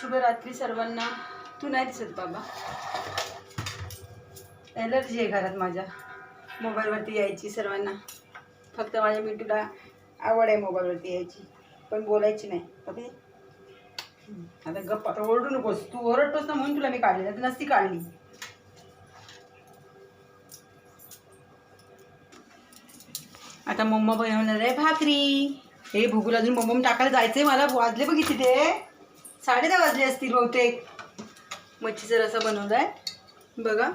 शुभरात्री सर्वांना. तू नाही दिसत बाबा. एलर्जी आहे घरात माझ्या. मोबाईलवरती यायची सर्वांना. फक्त माझ्या मिठूला आवड आहे मोबाईलवरती यायची. पण बोलायची नाही. ओके? आता गप्प. आता ओरडू नकोस. तू ओरडतोस ना म्हणून तुला मी काढली. आता नसती काढली. आता मम्मा बनवणार आहे भाकरी. हे भुगूल अजून मम्मा टाकायला जायचंय मला. वाजले बघितले ते. साडे दहा वाजले असतील बहुतेक. मच्छीचा रसा आहे बघा.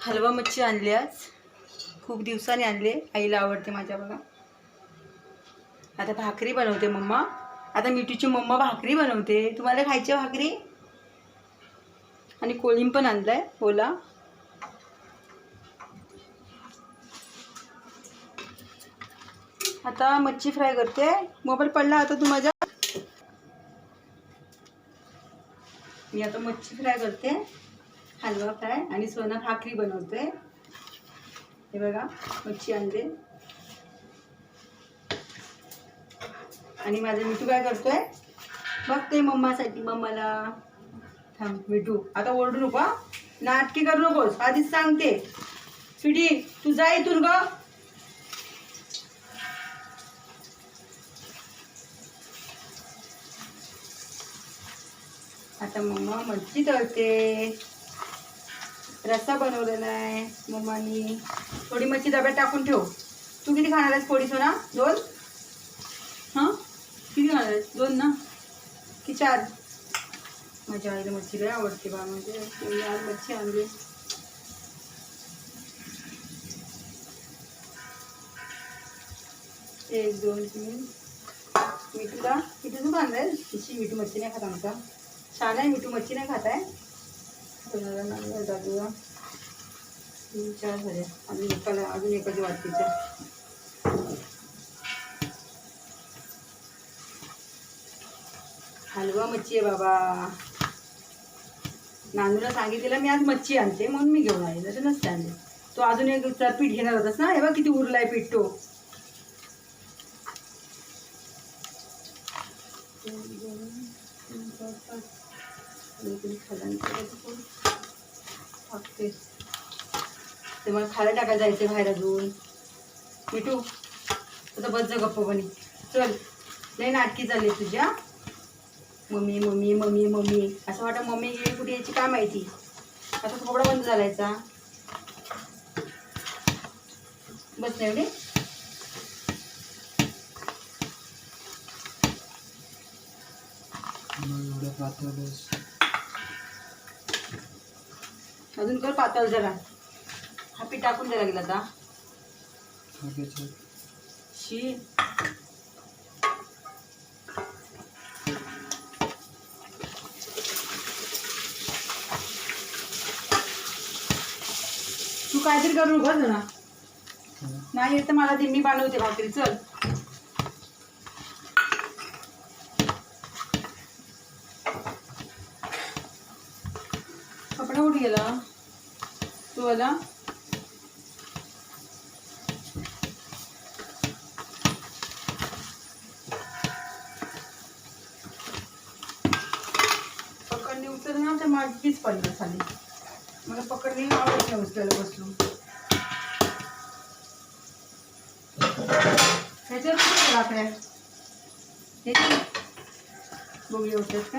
हलवा मच्छी आणली आज. खूप दिवसांनी आणले. आईला आवडते माझ्या बघा. आता भाकरी बनवते मम्मा. आता मिठूची मम्मा भाकरी बनवते. तुम्हाला खायची आहे भाकरी? आणि कोळीम पण आणलं आहे ओला आता मच्छी फ्राय करते. मोबाईल पडला आता तू माझ्या मी आता मच्छी फ्राय करते. हलवा फ्राय आणि सोना भाकरी बनवते. हे बघा मच्छी आणते. आणि माझा मिठू काय करतोय? बघते मम्मासाठी मम्माला. थांब मिठू. आता ओरडू नको नाटकी करू नकोस. आधीच सांगते. स्वीटी तू जा इथून ग. आता मम्मा मच्छी तळते. रस्सा बनवलेला आहे मम्मानी. थोडी मच्छी डब्यात टाकून ठेव. तू किती खाणार आहेस थोडी सोना? दोन? हां? किती खाणार आहेस? दोन ना? की चार? माझ्या आईला मच्छी लय आवडते बा म्हणजे आज मच्छी आणली. एक दोन तीन. मिठूला किती तू खाणार तिची मिठू मच्छी नाही खात आमचा. छान आहे मिठू मच्छी नाही खात आहे. कोणाला नाही दादूला तीन चार झाले. अजून एकाला अजून एकाची वाटतीच्या हलवा मच्छी आहे बाबा. नानूला सांगितलेलं मी आज मच्छी आणते म्हणून मी घेऊन आले. तर नसते आणले. तो अजून एक पीठ घेणार होतास ना? हे बघ किती उरलाय पीठ तो दोन, दोन, तीन, चार, पाच. टाकते ते मला खायला टाकायला जायचं बाहेर अजून मिठू आता बस जा गप्प बनी चल नाही नाटकी चालली तुझ्या मम्मी मम्मी मम्मी मम्मी असं वाटतं मम्मी गेली कुठे याची काय माहिती आता थोडा बंद झालायचा बस नाही एवढे अजून कर पातळ जरा. हा पीठ टाकून द्यायला लागेल आता. शी. तू काहीतरी करू बघ ना नाही येत तर मला ते मी बनवते भाकरी. चल. कपडा कुठे गेला तू आला. पकडणे उचल ना तर माझीच पडलं झाली. मला पकडणे आवडत नाही उचलायला बसलो. ह्याच्यावर कुठे लाकड्या हे बघूया उठत का?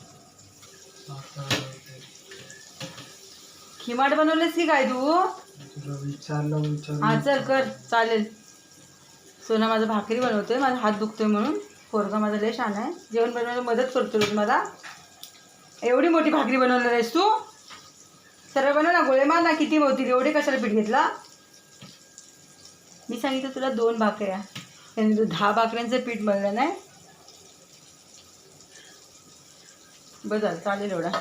खिमाट बनवलेस की काय तू? तुला विचारलं हा विचारलं चल कर. चालेल. सोना माझा भाकरी बनवतोय. माझा हात दुखतोय म्हणून. पोरगा माझा लय छान आहे. जेवण बनवायला मदत करतो रोज मला. एवढी मोठी भाकरी बनवणार आहेस तू? सरळ बनव ना गोळे. मार ना किती होतील एवढे कशाला पीठ घेतला? मी सांगितलं तुला दोन भाकऱ्या. आणि तू दहा भाकऱ्यांचं पीठ बनलं नाही. बरं झालं चालेल एवढा.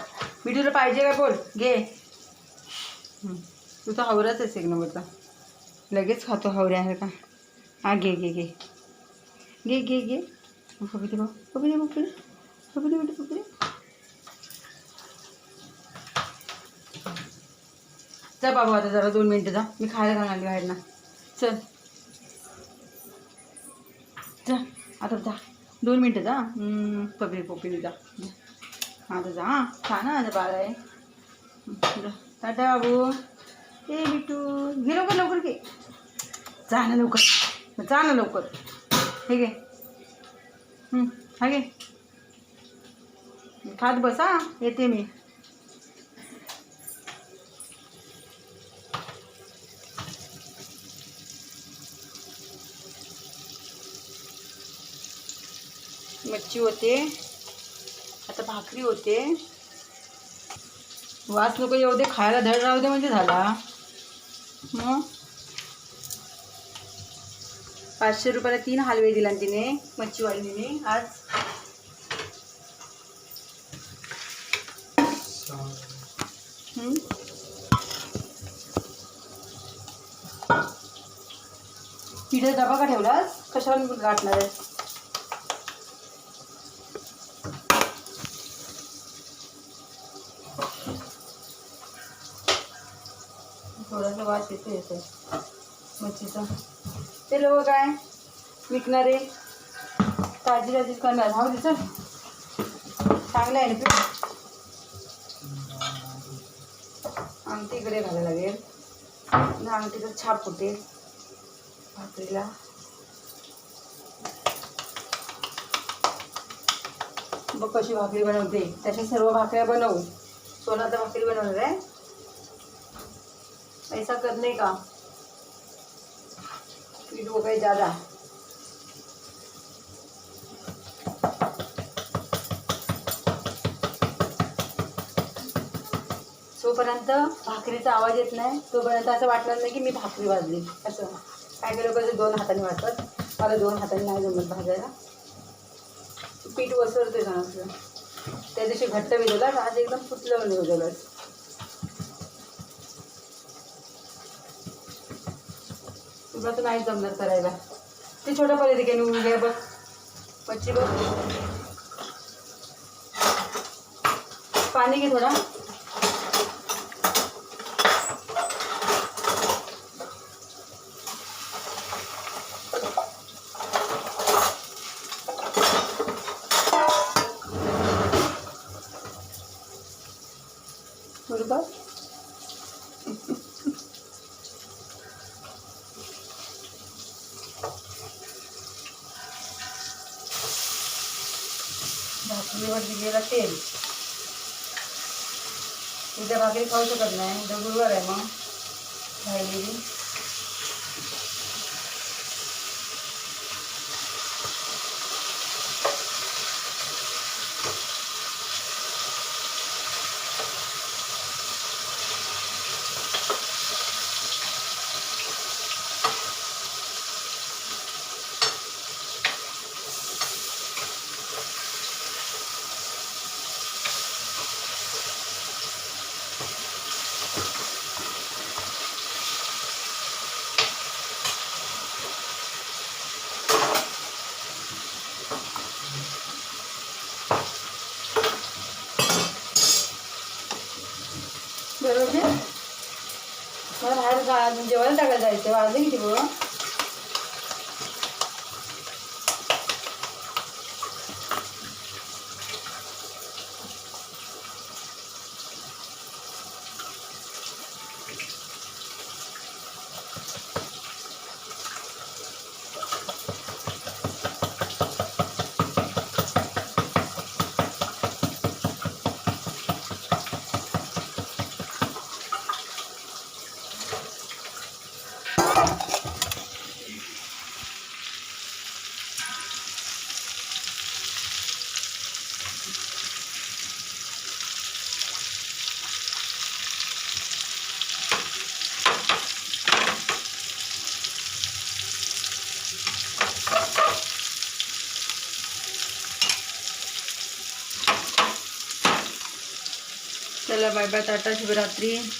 मी तुला पाहिजे का बोल? घे. तू तर हावराच आहेस एक नंबरचा. लगेच खातो हावऱ्या आहे का हा घे घे घे. घे घे घे. पपी भाऊ पपी दे पपी दे पपी जा बाबा आता जरा दोन मिनटं जा. मी खायला घालणार आली बाहेर ना चल. जा. आता जा. दोन मिनटं जा. हम्म, पपी जा. आता जा. हां खा ना आता बाळ आहे. जा. टाटा बाबू ए बिटू घे लवकर लवकर घे. जा ना लवकर. जा ना लवकर. हे घे. हा घे. खात बसा येते मी. मच्छी होते. आता भाकरी होते. वास नको येऊ दे खायला धड राहू दे म्हणजे झाला. मग? पाचशे रुपयाला तीन हलवे दिला तिने मच्छीवालीने आज हं? डबा का ठेवलास? कशावर गाठणार आहे थोडासा वास येतो येतो मच्छीचा. ते लोक काय विकणारे? ताजी ताजीच करणार हा तिचं चांगलं आहे ना पीठ आमटी इकडे घालायला लागेल. आणि आमटीचा छाप फुटेल भाकरीला. बघ कशी भाकरी बनवते. तशा सर्व भाकऱ्या बनवू. सोनाचा भाकरी बनवणार आहे. ऐसा करने का पीठ हो गए ज़्यादा जोपर्यंत भाकरीचा आवाज येत नाही. तोपर्यंत असं वाटणार नाही की मी भाकरी वाजली असं काय काय लोक दोन हाताने वाजतात मला दोन हाताने नाही जमत भाजायला. पीठ वसरते का असं? त्या दिवशी घट्ट भिजवलास आज एकदम फुटलं म्हणजे भिजवलास तुला तर नाही जमणार करायला. ते छोटं पर्यंत घेऊन निवडून घ्या बघ. मच्छी बघ. पाणी घे थोडा. भाकरीवर दिलेलं तेल. उद्या भाकरी खाऊ शकत नाही. उद्या गुरुवार आहे मग. राहिलेली बरोबर आहे? मला बाहेर जेवायला टाकायला जायचं वाजले की बघ चला बाय बाय टाटा शुभरात्री.